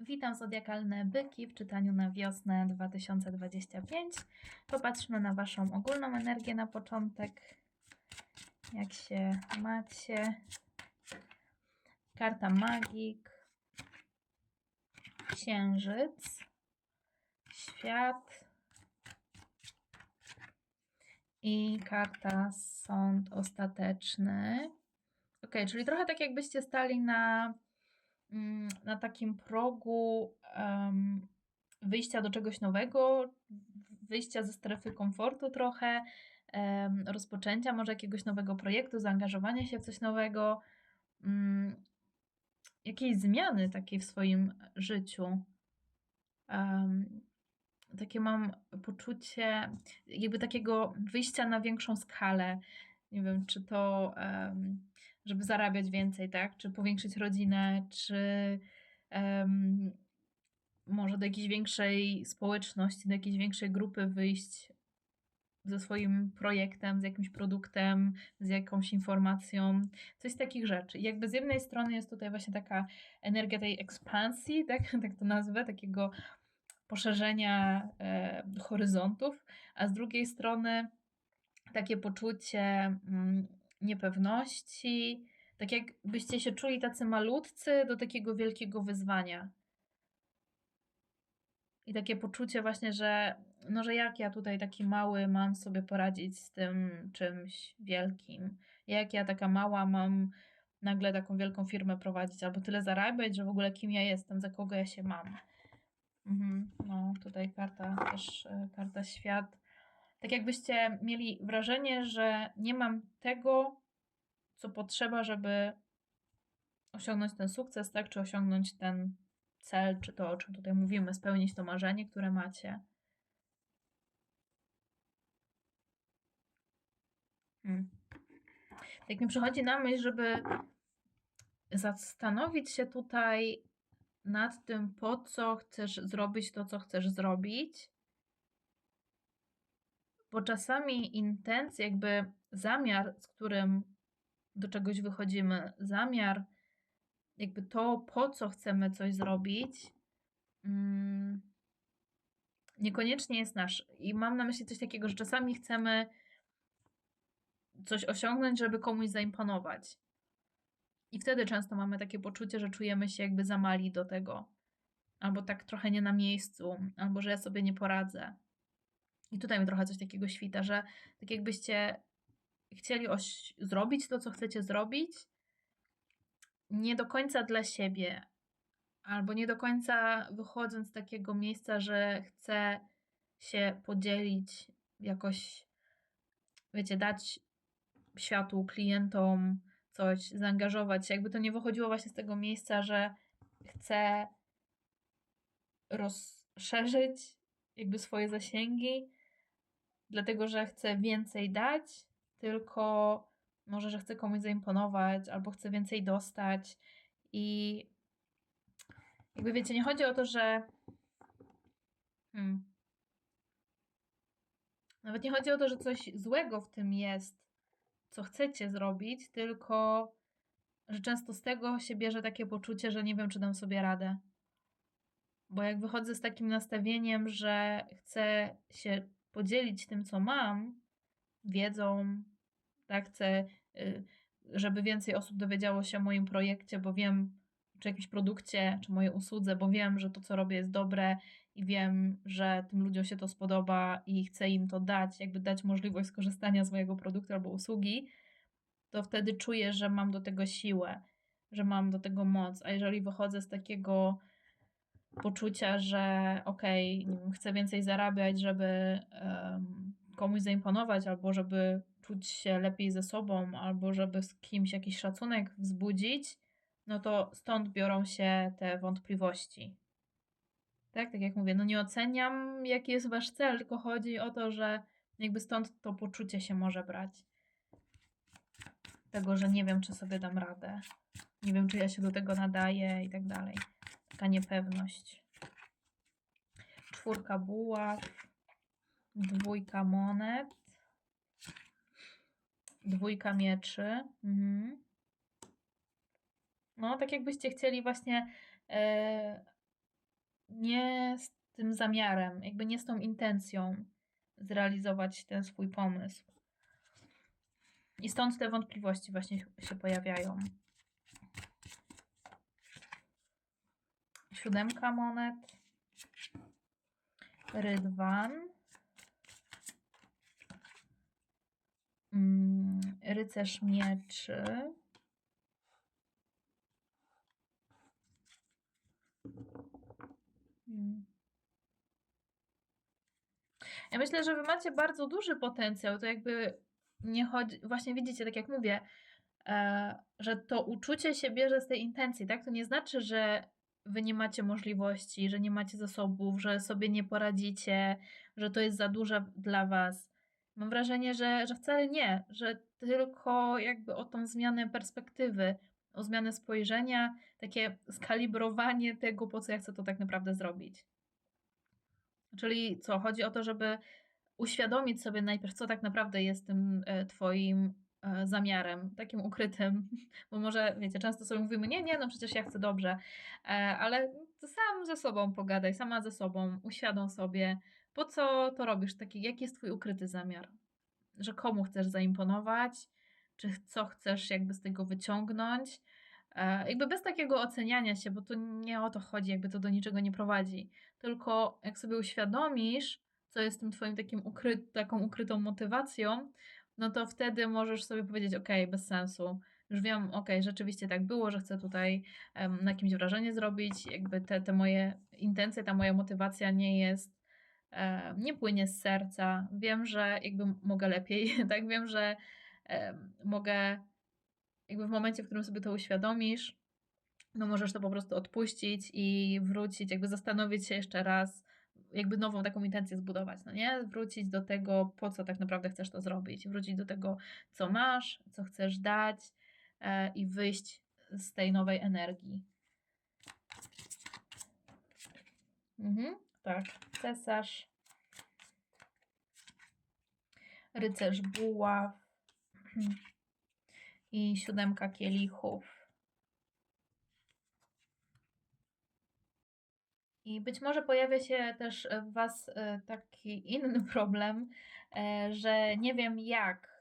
Witam zodiakalne byki w czytaniu na wiosnę 2025. Popatrzmy na Waszą ogólną energię na początek. Jak się macie. Karta magik. Księżyc. Świat. I karta sąd ostateczny. Ok, czyli trochę tak jakbyście stali na na takim progu em, wyjścia do czegoś nowego, wyjścia ze strefy komfortu trochę, em, rozpoczęcia może jakiegoś nowego projektu, zaangażowania się w coś nowego, mm, jakiejś zmiany takiej w swoim życiu. Takie mam poczucie jakby takiego wyjścia na większą skalę. Nie wiem, czy to, em, żeby zarabiać więcej, tak? Czy powiększyć rodzinę, czy em, może do jakiejś większej społeczności, do jakiejś większej grupy wyjść ze swoim projektem, z jakimś produktem, z jakąś informacją, coś z takich rzeczy. I jakby z jednej strony jest tutaj właśnie taka energia tej ekspansji, tak, tak to nazwę, takiego poszerzenia e, horyzontów, a z drugiej strony takie poczucie mm, niepewności, tak jakbyście się czuli tacy malutcy do takiego wielkiego wyzwania. I takie poczucie właśnie, że no, że jak ja tutaj taki mały mam sobie poradzić z tym czymś wielkim. Jak ja taka mała mam nagle taką wielką firmę prowadzić albo tyle zarabiać, że w ogóle kim ja jestem, za kogo ja się mam. Mhm, no tutaj karta też, e, karta świat. Tak jakbyście mieli wrażenie, że nie mam tego, co potrzeba, żeby osiągnąć ten sukces, tak? Czy osiągnąć ten cel, czy to, o czym tutaj mówimy, spełnić to marzenie, które macie. Hmm. Tak mi przychodzi na myśl, żeby zastanowić się tutaj nad tym, po co chcesz zrobić to, co chcesz zrobić. Bo czasami intencje, jakby zamiar, z którym do czegoś wychodzimy, zamiar, jakby to, po co chcemy coś zrobić, mm, niekoniecznie jest nasz. I mam na myśli coś takiego, że czasami chcemy coś osiągnąć, żeby komuś zaimponować. I wtedy często mamy takie poczucie, że czujemy się jakby za mali do tego, albo tak trochę nie na miejscu, albo że ja sobie nie poradzę. I tutaj mi trochę coś takiego świta, że tak jakbyście chcieli oś- zrobić to, co chcecie zrobić, nie do końca dla siebie, albo nie do końca wychodząc z takiego miejsca, że chcę się podzielić, jakoś, wiecie, dać światu, klientom coś, zaangażować się. Jakby to nie wychodziło właśnie z tego miejsca, że chcę rozszerzyć jakby swoje zasięgi, dlatego że chcę więcej dać, tylko może, że chcę komuś zaimponować, albo chcę więcej dostać. I jakby wiecie, nie chodzi o to, że. Hmm. Nawet nie chodzi o to, że coś złego w tym jest, co chcecie zrobić, tylko że często z tego się bierze takie poczucie, że nie wiem, czy dam sobie radę. Bo jak wychodzę z takim nastawieniem, że chcę się podzielić tym, co mam, wiedzą, tak, chcę, y, żeby więcej osób dowiedziało się o moim projekcie, bo wiem, czy jakimś produkcie, czy mojej usłudze, bo wiem, że to, co robię, jest dobre i wiem, że tym ludziom się to spodoba i chcę im to dać, jakby dać możliwość skorzystania z mojego produktu albo usługi, to wtedy czuję, że mam do tego siłę, że mam do tego moc. A jeżeli wychodzę z takiego poczucia, że okej, okay, chcę więcej zarabiać, żeby komuś zaimponować, albo żeby czuć się lepiej ze sobą, albo żeby z kimś jakiś szacunek wzbudzić, no to stąd biorą się te wątpliwości. Tak, tak jak mówię, no nie oceniam, jaki jest wasz cel, tylko chodzi o to, że jakby stąd to poczucie się może brać. Tego, że nie wiem, czy sobie dam radę. Nie wiem, czy ja się do tego nadaję i tak dalej. Taka niepewność. Czwórka buław. Dwójka monet. Dwójka mieczy. Mhm. No, tak jakbyście chcieli właśnie e, nie z tym zamiarem, jakby nie z tą intencją zrealizować ten swój pomysł. I stąd te wątpliwości właśnie się pojawiają. Siódemka monet. Rydwan. Mm, rycerz mieczy. Hmm. Ja myślę, że wy macie bardzo duży potencjał. To jakby nie chodzi, właśnie widzicie, tak jak mówię, e, że to uczucie się bierze z tej intencji, tak? To nie znaczy, że wy nie macie możliwości, że nie macie zasobów, że sobie nie poradzicie, że to jest za duże dla was. Mam wrażenie, że, że wcale nie, że tylko jakby o tą zmianę perspektywy, o zmianę spojrzenia, takie skalibrowanie tego, po co ja chcę to tak naprawdę zrobić. Czyli co, chodzi o to, żeby uświadomić sobie najpierw, co tak naprawdę jest tym e, Twoim zamiarem, takim ukrytym, bo może, wiecie, często sobie mówimy, nie, nie, no przecież ja chcę dobrze, e, ale sam ze sobą pogadaj, sama ze sobą, uświadom sobie, po co to robisz, taki, jaki jest Twój ukryty zamiar, że komu chcesz zaimponować, czy co chcesz jakby z tego wyciągnąć, jakby bez takiego oceniania się, bo to nie o to chodzi, jakby to do niczego nie prowadzi, tylko jak sobie uświadomisz, co jest tym twoim takim ukry taką ukrytą motywacją, no to wtedy możesz sobie powiedzieć, ok, bez sensu. Już wiem, ok, rzeczywiście tak było, że chcę tutaj um, na kimś wrażenie zrobić, jakby te, te moje intencje, ta moja motywacja nie jest, nie płynie z serca. Wiem, że jakby mogę lepiej, tak? Wiem, że mogę, jakby w momencie, w którym sobie to uświadomisz, no możesz to po prostu odpuścić i wrócić, jakby zastanowić się jeszcze raz, jakby nową taką intencję zbudować, no nie? Wrócić do tego, po co tak naprawdę chcesz to zrobić, wrócić do tego, co masz, co chcesz dać e, i wyjść z tej nowej energii. Mhm, tak, cesarz, rycerz buław i siódemka kielichów. I być może pojawia się też w Was e, taki inny problem, e, że nie wiem jak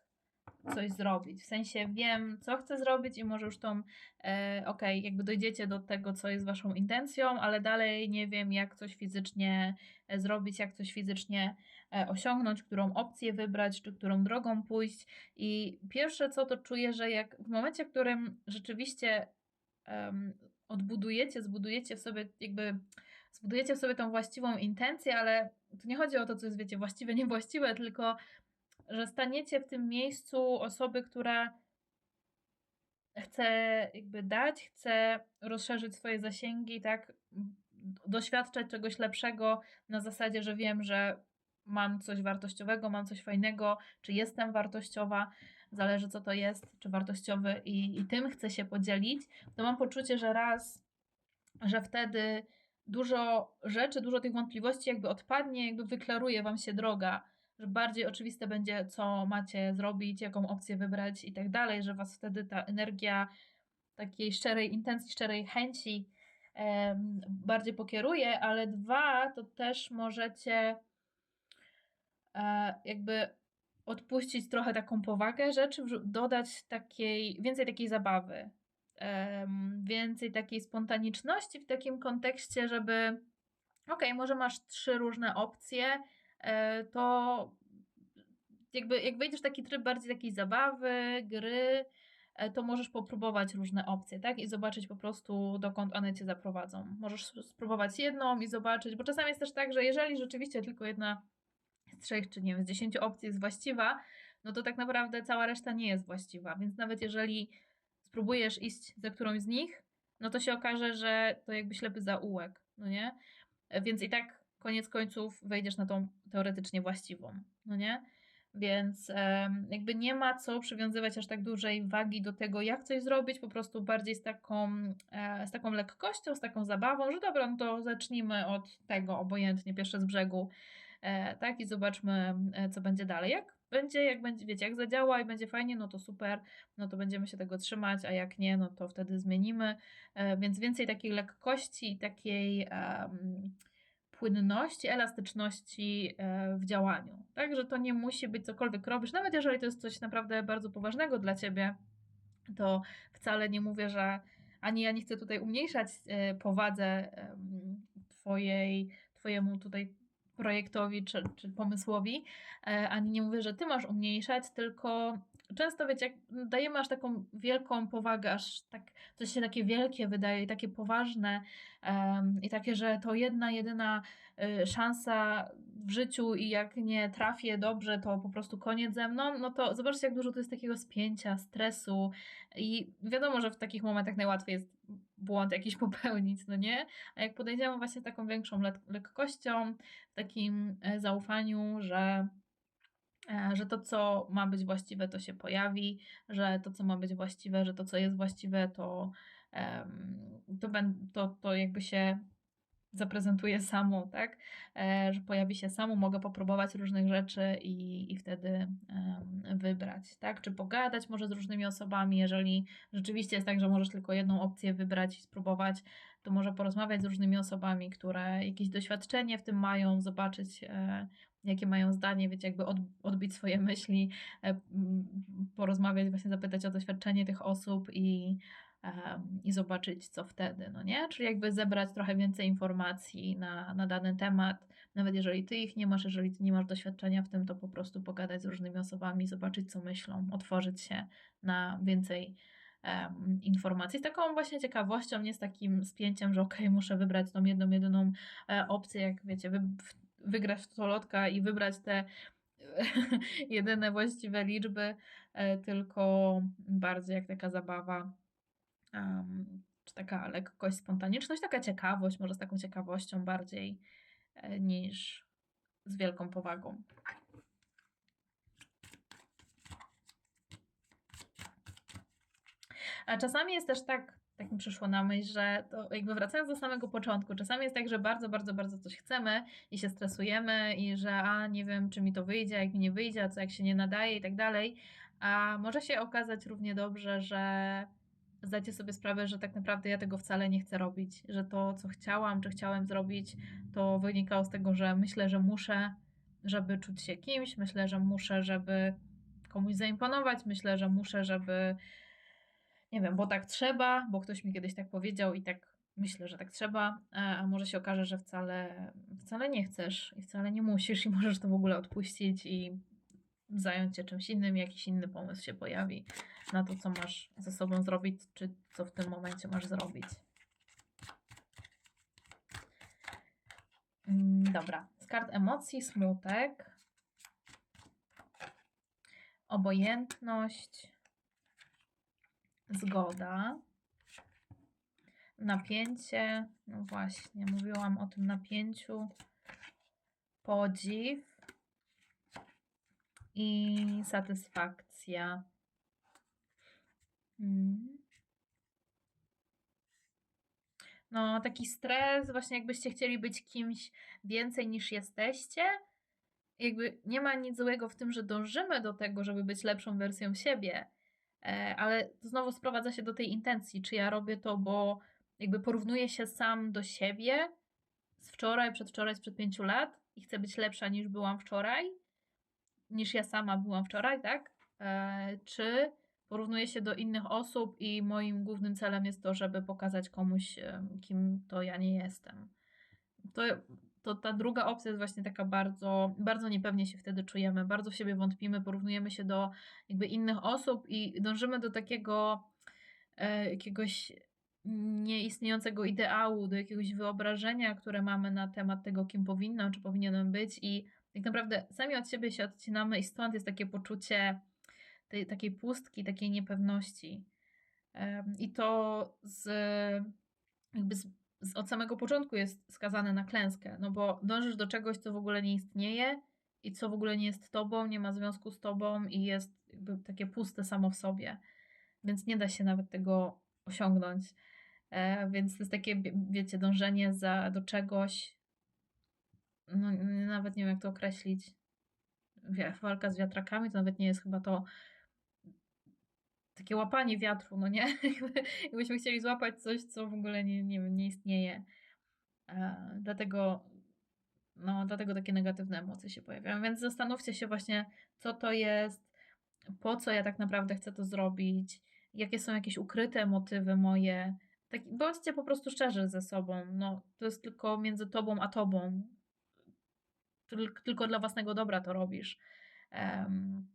coś zrobić. W sensie wiem, co chcę zrobić i może już tą, e, ok, jakby dojdziecie do tego, co jest Waszą intencją, ale dalej nie wiem, jak coś fizycznie zrobić, jak coś fizycznie osiągnąć, którą opcję wybrać, czy którą drogą pójść. I pierwsze co to czuję, że jak w momencie, w którym rzeczywiście odbudujecie, zbudujecie w sobie jakby zbudujecie sobie tą właściwą intencję, ale tu nie chodzi o to, co jest, wiecie, właściwe, niewłaściwe, tylko że staniecie w tym miejscu osoby, która chce jakby dać, chce rozszerzyć swoje zasięgi, tak, doświadczać czegoś lepszego na zasadzie, że wiem, że mam coś wartościowego, mam coś fajnego, czy jestem wartościowa, zależy co to jest, czy wartościowy i, i tym chcę się podzielić, to mam poczucie, że raz, że wtedy dużo rzeczy, dużo tych wątpliwości jakby odpadnie, jakby wyklaruje Wam się droga, że bardziej oczywiste będzie, co macie zrobić, jaką opcję wybrać i tak dalej, że Was wtedy ta energia takiej szczerej intencji, szczerej chęci bardziej pokieruje, ale dwa, to też możecie e, jakby odpuścić trochę taką powagę rzeczy, dodać takiej, więcej takiej zabawy, więcej takiej spontaniczności w takim kontekście, żeby ok, może masz trzy różne opcje, e, to jakby jak wejdziesz w taki tryb bardziej takiej zabawy, gry, e, to możesz popróbować różne opcje, tak? I zobaczyć po prostu, dokąd one cię zaprowadzą. Możesz spróbować jedną i zobaczyć, bo czasami jest też tak, że jeżeli rzeczywiście tylko jedna z trzech, czy nie wiem, z dziesięciu opcji jest właściwa, no to tak naprawdę cała reszta nie jest właściwa. Więc nawet jeżeli spróbujesz iść za którąś z nich, no to się okaże, że to jakby ślepy zaułek, no nie? Więc i tak koniec końców wejdziesz na tą teoretycznie właściwą, no nie? Więc jakby nie ma co przywiązywać aż tak dużej wagi do tego, jak coś zrobić, po prostu bardziej z taką, e, z taką lekkością, z taką zabawą, że dobra, no to zacznijmy od tego, obojętnie, pierwsze z brzegu, tak, i zobaczmy, e, co będzie dalej. Jak będzie, jak będzie, wiecie, jak zadziała i będzie fajnie, no to super, no to będziemy się tego trzymać, a jak nie, no to wtedy zmienimy. E, więc więcej takiej lekkości i takiej. Um, płynności, elastyczności e, w działaniu. Także to nie musi być cokolwiek robisz, nawet jeżeli to jest coś naprawdę bardzo poważnego dla ciebie, to wcale nie mówię, że ani ja nie chcę tutaj umniejszać e, powadze twojej, twojemu tutaj projektowi czy, czy pomysłowi, e, ani nie mówię, że ty masz umniejszać, tylko często wiecie, jak dajemy aż taką wielką powagę, aż tak coś się takie wielkie wydaje i takie poważne um, i takie, że to jedna, jedyna y, szansa w życiu i jak nie trafię dobrze, to po prostu koniec ze mną, no to zobaczcie, jak dużo to jest takiego spięcia, stresu i wiadomo, że w takich momentach najłatwiej jest błąd jakiś popełnić, no nie? A jak podejdziemy właśnie taką większą lekkością, takim e, zaufaniu, że e, że to, co ma być właściwe, to się pojawi, że to, co ma być właściwe, że to, co jest właściwe, to, to, to jakby się zaprezentuje samo, tak? E, że pojawi się samo, mogę popróbować różnych rzeczy i, i wtedy wybrać, tak? Czy pogadać może z różnymi osobami, jeżeli rzeczywiście jest tak, że możesz tylko jedną opcję wybrać i spróbować, to może porozmawiać z różnymi osobami, które jakieś doświadczenie w tym mają, zobaczyć e, jakie mają zdanie, wiecie, jakby odbić swoje myśli, e, porozmawiać, właśnie zapytać o doświadczenie tych osób i i zobaczyć, co wtedy, no nie? Czyli jakby zebrać trochę więcej informacji na, na dany temat, nawet jeżeli ty ich nie masz, jeżeli ty nie masz doświadczenia w tym, to po prostu pogadać z różnymi osobami, zobaczyć, co myślą, otworzyć się na więcej um, informacji. Z taką właśnie ciekawością, nie z takim spięciem, że okej, okay, muszę wybrać tą jedną, jedyną e, opcję, jak wiecie, wy, wygrać w tolotka i wybrać te jedyne właściwe liczby, e, tylko bardziej jak taka zabawa um, czy taka lekkość, spontaniczność, taka ciekawość, może z taką ciekawością bardziej e, niż z wielką powagą. A czasami jest też tak, tak mi przyszło na myśl, że to jakby wracając do samego początku, czasami jest tak, że bardzo, bardzo, bardzo coś chcemy i się stresujemy i że a nie wiem, czy mi to wyjdzie, jak mi nie wyjdzie, a co jak się nie nadaje i tak dalej. A może się okazać równie dobrze, że zdajcie sobie sprawę, że tak naprawdę ja tego wcale nie chcę robić, że to, co chciałam, czy chciałem zrobić, to wynikało z tego, że myślę, że muszę, żeby czuć się kimś, myślę, że muszę, żeby komuś zaimponować, myślę, że muszę, żeby nie wiem, bo tak trzeba, bo ktoś mi kiedyś tak powiedział i tak myślę, że tak trzeba, a może się okaże, że wcale, wcale nie chcesz i wcale nie musisz i możesz to w ogóle odpuścić i zająć się czymś innym, jakiś inny pomysł się pojawi na to, co masz ze sobą zrobić, czy co w tym momencie masz zrobić. Mm, dobra, z kart emocji smutek, obojętność, zgoda, napięcie, no właśnie, mówiłam o tym napięciu, podziw i satysfakcja. Mm. No, taki stres, właśnie jakbyście chcieli być kimś więcej niż jesteście. Jakby nie ma nic złego w tym, że dążymy do tego, żeby być lepszą wersją siebie, e, ale znowu sprowadza się do tej intencji, czy ja robię to, bo jakby porównuję się sam do siebie z wczoraj, przedwczoraj, sprzed pięciu lat i chcę być lepsza niż byłam wczoraj, niż ja sama byłam wczoraj, tak? E, czy porównuję się do innych osób i moim głównym celem jest to, żeby pokazać komuś, kim to ja nie jestem. To, to ta druga opcja jest właśnie taka bardzo, bardzo niepewnie się wtedy czujemy, bardzo w siebie wątpimy, porównujemy się do jakby innych osób i dążymy do takiego e, jakiegoś nieistniejącego ideału, do jakiegoś wyobrażenia, które mamy na temat tego, kim powinnam, czy powinienem być i tak naprawdę sami od siebie się odcinamy i stąd jest takie poczucie tej takiej pustki, takiej niepewności. I to z, jakby z, z, od samego początku jest skazane na klęskę, no bo dążysz do czegoś, co w ogóle nie istnieje i co w ogóle nie jest tobą, nie ma związku z tobą i jest jakby takie puste samo w sobie. Więc nie da się nawet tego osiągnąć. E, więc to jest takie, wiecie, dążenie za, do czegoś, no nawet nie wiem jak to określić. Walka z wiatrakami to nawet nie jest chyba to takie łapanie wiatru, no nie? Jakbyśmy chcieli złapać coś, co w ogóle nie, nie, nie istnieje. Dlatego no, dlatego takie negatywne emocje się pojawiają. Więc zastanówcie się właśnie, co to jest, po co ja tak naprawdę chcę to zrobić, jakie są jakieś ukryte motywy moje. Tak, bądźcie po prostu szczerzy ze sobą. No, to jest tylko między tobą a tobą. Tylko dla własnego dobra to robisz. Um,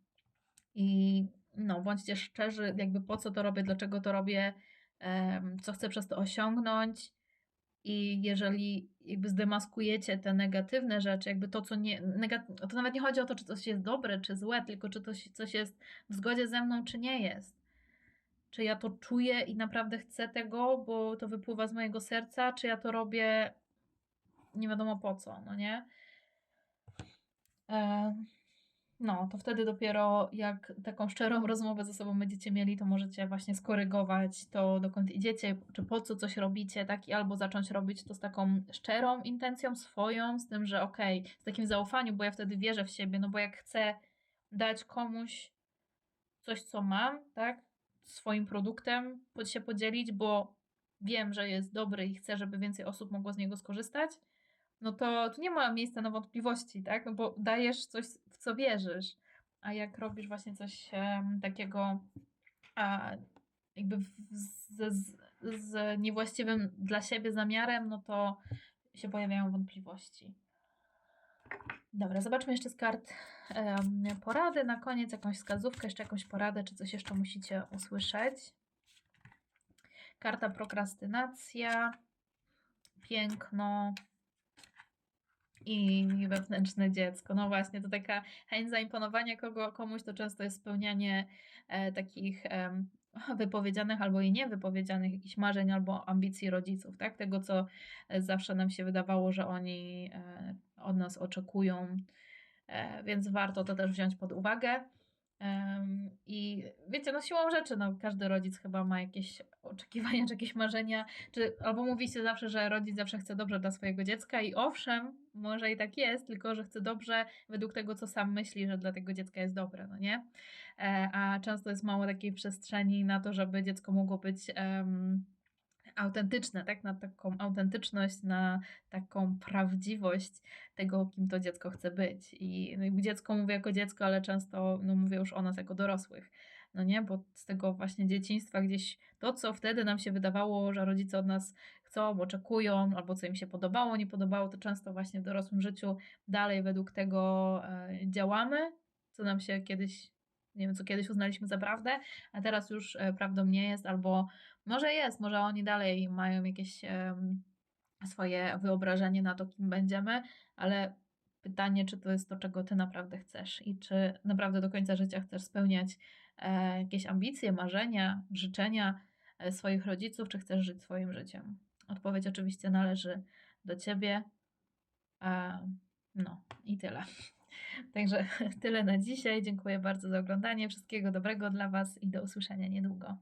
I no, bądźcie szczerzy, jakby po co to robię, dlaczego to robię, um, co chcę przez to osiągnąć. I jeżeli jakby zdemaskujecie te negatywne rzeczy, jakby to, co nie. Negat- to nawet nie chodzi o to, czy coś jest dobre, czy złe, tylko czy coś, coś jest w zgodzie ze mną, czy nie jest. Czy ja to czuję i naprawdę chcę tego, bo to wypływa z mojego serca, czy ja to robię nie wiadomo po co, no nie? E, no, to wtedy dopiero jak taką szczerą rozmowę ze sobą będziecie mieli, to możecie właśnie skorygować to, dokąd idziecie, czy po co coś robicie, tak? I albo zacząć robić to z taką szczerą intencją swoją, z tym, że okej, okay, z takim zaufaniem, bo ja wtedy wierzę w siebie, no bo jak chcę dać komuś coś, co mam, tak? Swoim produktem się podzielić, bo wiem, że jest dobry i chcę, żeby więcej osób mogło z niego skorzystać, no to tu nie ma miejsca na wątpliwości, tak? No bo dajesz coś, w co wierzysz. A jak robisz właśnie coś um, takiego a, jakby z, z, z niewłaściwym dla siebie zamiarem, no to się pojawiają wątpliwości. Dobra, zobaczmy jeszcze z kart um, porady. Na koniec jakąś wskazówkę, jeszcze jakąś poradę, czy coś jeszcze musicie usłyszeć. Karta prokrastynacja, piękno, i wewnętrzne dziecko. No właśnie, to taka chęć zaimponowania kogo, komuś to często jest spełnianie e, takich e, wypowiedzianych albo i niewypowiedzianych jakichś marzeń albo ambicji rodziców, tak? Tego, co e, zawsze nam się wydawało, że oni e, od nas oczekują. E, więc warto to też wziąć pod uwagę. I wiecie, no siłą rzeczy, no każdy rodzic chyba ma jakieś oczekiwania, czy jakieś marzenia, czy albo mówi się zawsze, że rodzic zawsze chce dobrze dla swojego dziecka i owszem, może i tak jest, tylko że chce dobrze według tego, co sam myśli, że dla tego dziecka jest dobre, no nie? E, a często jest mało takiej przestrzeni na to, żeby dziecko mogło być um, autentyczne, tak? Na taką autentyczność, na taką prawdziwość tego, kim to dziecko chce być. I no, dziecko mówię jako dziecko, ale często no, mówię już o nas jako dorosłych. No nie, bo z tego właśnie dzieciństwa gdzieś to, co wtedy nam się wydawało, że rodzice od nas chcą, oczekują, albo co im się podobało, nie podobało, to często właśnie w dorosłym życiu dalej według tego e, działamy, co nam się kiedyś nie wiem, co kiedyś uznaliśmy za prawdę, a teraz już e, prawdą nie jest, albo może jest, może oni dalej mają jakieś swoje wyobrażenie na to, kim będziemy, ale pytanie, czy to jest to, czego ty naprawdę chcesz i czy naprawdę do końca życia chcesz spełniać e, jakieś ambicje, marzenia, życzenia e, swoich rodziców, czy chcesz żyć swoim życiem. Odpowiedź oczywiście należy do ciebie. No i tyle. Także tyle na dzisiaj. Dziękuję bardzo za oglądanie. Wszystkiego dobrego dla Was i do usłyszenia niedługo.